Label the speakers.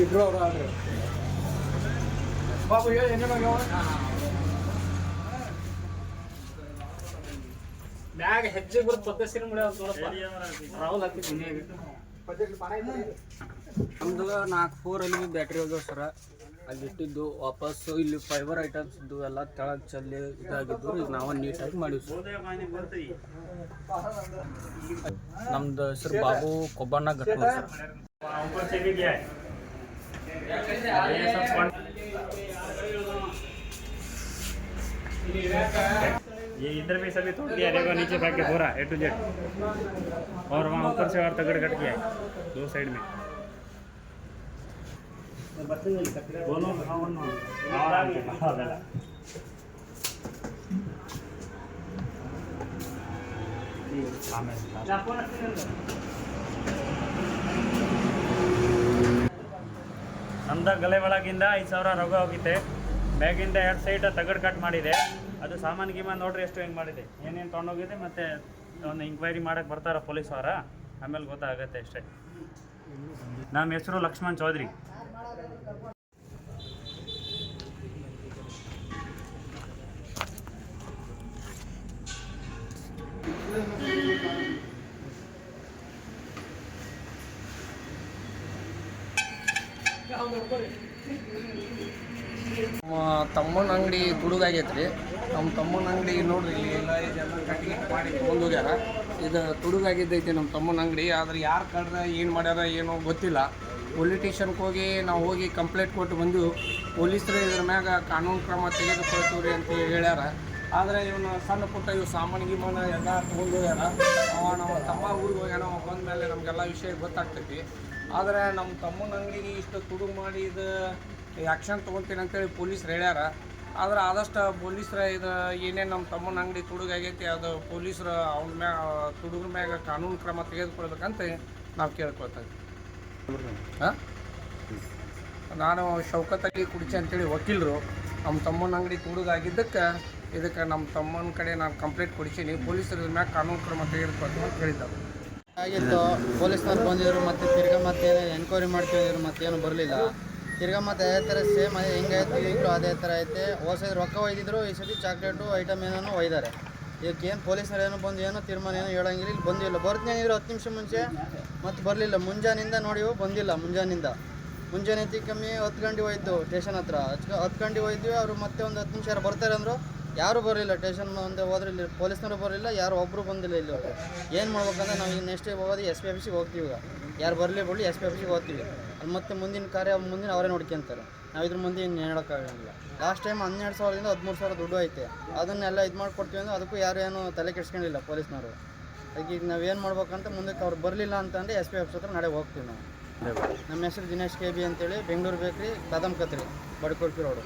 Speaker 1: ಇಬ್ರು ಅವ್ರು ಆಡ್ರಿ ಬಾಬು ಹೇಳಿ ಏನೇನೋ
Speaker 2: ಮ್ಯಾಗ ಹೆಜ್ಜೆ ಬರುತ್ತೆ ಪಕ್ಕಸಿನ ಮುಡಿ ನೋಡಪ್ಪ. ರಾಹುಲ್ ಹಾಕಿದ್ದೀನಿ
Speaker 3: ನಮ್ದು ನಾಲ್ಕು ಫೋರ್ ಅಲ್ಲಿ ಬ್ಯಾಟ್ರಿ ಹೋಗ್ಯಾವ ಸರ ಅಲ್ಲಿ ಇಟ್ಟಿದ್ದು ವಾಪಸ್ ಇಲ್ಲಿ ಫೈಬರ್ ಐಟಮ್ಸ್ ಇದ್ದು ಎಲ್ಲ ತೆಳಗ್ ಚಲ್ಲಿ ಇದಾಗಿದ್ದು ಈಗ ನಾವು ನೀಟಾಗಿ ಮಾಡಿವಿ ಸರ್ ನಮ್ದು ಹೆಸರು ಬಾಬು ಕೊಬ್ಬಣ್ಣ ಘಟ್ನ
Speaker 2: ये इधर भी सभी तोड़ दिया देखो नीचे फेंक के पूरा ए टू जेड और वहाँ ऊपर से और तगड़ कट गया है दो साइड में। दोनों हाँ, ನಮ್ದು ಗಲೆ ಒಳಗಿಂದ ಐದು ಸಾವಿರ ರೋಗ ಹೋಗಿತ್ತೆ. ಬ್ಯಾಗಿಂದ ಎರಡು ಸೈಡ್ ತಗಡು ಕಟ್ ಮಾಡಿದೆ. ಅದು ಸಾಮಾನು ಗೀಮಾನ್ ನೋಡ್ರಿ ಎಷ್ಟು ಹೆಂಗೆ ಮಾಡಿದೆ. ಏನೇನು ತೊಗೊಂಡೋಗಿದೆ ಮತ್ತು ಒಂದು ಇನ್ಕ್ವೈರಿ ಮಾಡಕ್ಕೆ ಬರ್ತಾರ ಪೊಲೀಸ್ ಅವರ. ಆಮೇಲೆ ಗೊತ್ತಾಗತ್ತೆ ಅಷ್ಟೇ. ನಮ್ಮ ಹೆಸರು ಲಕ್ಷ್ಮಣ್ ಚೌಧರಿ.
Speaker 3: ನಮ್ಮ ತಮ್ಮನ ಅಂಗಡಿ ತುಡುಗಾಗೈತ್ರಿ. ನಮ್ಮ ತಮ್ಮನ ಅಂಗಡಿ ನೋಡ್ರಿ, ಇಲ್ಲಿ ಎಲ್ಲ ಇದೆಲ್ಲ ಮಾಡಿ ತೊಗೊಂಡು ಹೋಗ್ಯಾರ. ಇದು ತುಡುಗಾಗಿದ್ದೈತಿ ನಮ್ಮ ತಮ್ಮನ ಅಂಗಡಿ. ಆದ್ರೆ ಯಾರು ಕಡ್ರ ಏನು ಮಾಡ್ಯಾರ, ಏನೋ ಗೊತ್ತಿಲ್ಲ. ಪೊಲೀಸ್ ಸ್ಟೇಷನ್ಗೆ ಹೋಗಿ, ನಾವು ಹೋಗಿ ಕಂಪ್ಲೇಂಟ್ ಕೊಟ್ಟು ಬಂದು ಪೊಲೀಸರು ಇದ್ರ ಮ್ಯಾಗ ಕಾನೂನು ಕ್ರಮ ತೆಗೆದುಕೊಳ್ತೀವ್ರಿ ಅಂತ ಹೇಳ್ಯಾರ. ಆದರೆ ಇವನ ಸಣ್ಣ ಪುಟ್ಟ ಇವು ಸಾಮಾನು ಗೀಮಾನ ಎಲ್ಲ ತೊಗೊಂಡು ಹೋಗ್ಯಾರ. ಅವ ನಮ್ಮ ತಮ್ಮ ಊರಿಗೆ ಹೋಗ್ಯಾನ, ಅವ ಬಂದ ಮೇಲೆ ನಮಗೆಲ್ಲ ವಿಷಯ ಗೊತ್ತಾಗ್ತೈತಿ. ಆದರೆ ನಮ್ಮ ತಮ್ಮನ ಅಂಗಡಿಗೆ ಇಷ್ಟು ತುಡುಗು ಮಾಡಿ ಇದು ಆ್ಯಕ್ಷನ್ ತೊಗೊತೀನಿ ಅಂತೇಳಿ ಪೊಲೀಸ್ರು ಹೇಳ್ಯಾರ. ಆದ್ರೆ ಆದಷ್ಟು ಪೊಲೀಸ್ರ ಇದು ಏನೇನು ನಮ್ಮ ತಮ್ಮನ ಅಂಗಡಿ ತುಡುಗಾಗೈತಿ, ಅದು ಪೊಲೀಸರು ಅವ್ನ ಮ್ಯಾಗ ತುಡುಗ್ರ ಮ್ಯಾಗ ಕಾನೂನು ಕ್ರಮ ತೆಗೆದುಕೊಳ್ಬೇಕಂತ ನಾವು ಕೇಳ್ಕೊಳ್ತಾ ಹಾಂ? ನಾನು ಶೌಕತ್ ಅಲಿ ಕುಡ್ಚಿ ಅಂತೇಳಿ ವಕೀಲರು ನಮ್ಮ ತಮ್ಮನ ಅಂಗಡಿ ತುಡುಗಾಗಿದ್ದಕ್ಕೆ ಇದಕ್ಕೆ ನಮ್ಮ ತಮ್ಮನ ಕಡೆ ನಾನು ಕಂಪ್ಲೇಂಟ್ ಕೊಡಿಸೀನಿ ಪೊಲೀಸರ ಇದ್ರ ಕಾನೂನು ಕ್ರಮ ತೆಗೆದುಕೊಳ್ತೀವಿ ಅಂತ ಹೇಳಿದ್ದಾರೆ.
Speaker 4: ಆಗಿತ್ತು ಪೊಲೀಸ್ನವ್ರು ಬಂದಿದ್ರು ಮತ್ತೆ ತಿರ್ಗಾ ಮತ್ತೆ ಎನ್ಕ್ವೈರಿ ಮಾಡ್ತಿದ್ರು ಏನು ಬರಲಿಲ್ಲ. ತಿರ್ಗಾ ಮತ್ತೆ ಅದೇ ಥರ ಸೇಮ್ ಅದೇ ಹೆಂಗಾಯ್ತು ಈಗಲೂ ಅದೇ ಥರ ಐತೆ. ಹೋದ ರೊಕ್ಕ ಒಯ್ದಿದ್ರು, ಈ ಸತಿ ಚಾಕ್ಲೇಟು ಐಟಮ್ ಏನೋ ಒಯ್ದಾರೆ. ಇದಕ್ಕೆ ಏನು ಪೊಲೀಸರು ಏನೋ ಬಂದು ಏನೋ ತೀರ್ಮಾನ ಏನೋ ಹೇಳಂಗಿಲ್ಲ, ಇಲ್ಲಿ ಬಂದಿಲ್ಲ. ಬರ್ತೀನಿ ಅಂದಿದ್ರು ಹತ್ತು ನಿಮಿಷ ಮುಂಚೆ, ಮತ್ತೆ ಬರಲಿಲ್ಲ. ಮುಂಜಾನಿಂದ ನೋಡಿವು ಬಂದಿಲ್ಲ, ಮುಂಜಾನಿಂದ. ಮುಂಜಾನೆ ಕಮ್ಮಿ ಹತ್ತು ಗಂಟೆ ಹೋಯ್ತು ಸ್ಟೇಷನ್ ಹತ್ರ. ಹತ್ತು ಗಂಟೆ ಹೋಯ್ತೀವಿ ಅವರು ಮತ್ತೆ ಒಂದು ಹತ್ತು ನಿಮಿಷ ಬರ್ತಾರೆ ಅಂದರು. ಯಾರೂ ಬರಲಿಲ್ಲ ಸ್ಟೇಷನ್ ಮುಂದೆ ಹೋದ್ರೆ ಇಲ್ಲಿ ಪೊಲೀಸ್ನವರು ಬರಲಿಲ್ಲ ಯಾರು ಒಬ್ಬರು ಬಂದಿಲ್ಲ ಇಲ್ಲಿ ಏನು ಮಾಡ್ಬೇಕಂದ್ರೆ ನಾವು ಈಗ ನೆಕ್ಸ್ಟ್ ಹೋಗೋದು ಎಸ್ ಪಿ ಆಫೀಸಿಗೆ ಹೋಗ್ತೀವಿ ಈಗ. ಯಾರು ಬರಲಿ ಬಿಡಲಿ ಎಸ್ ಪಿ ಆಫೀಸಿಗೆ ಹೋಗ್ತೀವಿ. ಅಲ್ಲಿ ಮತ್ತೆ ಮುಂದಿನ ಕಾರ್ಯ ಮುಂದಿನ ಅವರೇ ನೋಡ್ಕೊಂತಾರೆ. ನಾವು ಇದ್ರ ಮುಂದೆ ಇನ್ನು ಹೇಳೋಕ್ಕಾಗಂಗಿಲ್ಲ. ಲಾಸ್ಟ್ ಟೈಮ್ ಹನ್ನೆರಡು ಸಾವಿರದಿಂದ ಹದಿಮೂರು ಸಾವಿರ ದುಡ್ಡು ಐತೆ. ಅದನ್ನೆಲ್ಲ ಇದು ಮಾಡ್ಕೊಡ್ತೀವಿ ಅಂದ್ರೆ ಅದಕ್ಕೂ ಯಾರು ಏನು ತಲೆ ಕೆಡ್ಸ್ಕೊಂಡಿಲ್ಲ ಪೊಲೀಸ್ನವರು. ಅದಕ್ಕೆ ಈಗ ನಾವು ಏನು ಮಾಡ್ಬೇಕಂತ ಮುಂದಕ್ಕೆ ಅವ್ರು ಬರಲಿಲ್ಲ ಅಂತಂದರೆ ಎಸ್ ಪಿ ಆಫೀಸ್ ಹತ್ರ ನಡೆ ಹೋಗ್ತೀವಿ ನಾವು. ನಮ್ಮ ಹೆಸರು ದಿನೇಶ್ ಕೆ ಬಿ ಅಂತೇಳಿ ಬೆಂಗಳೂರು ಬೇಕ್ರಿ ಕದಮ್ ಕತ್ರಿ ಬಡ್ಕೊಳ್ತಿ ರೋಡು.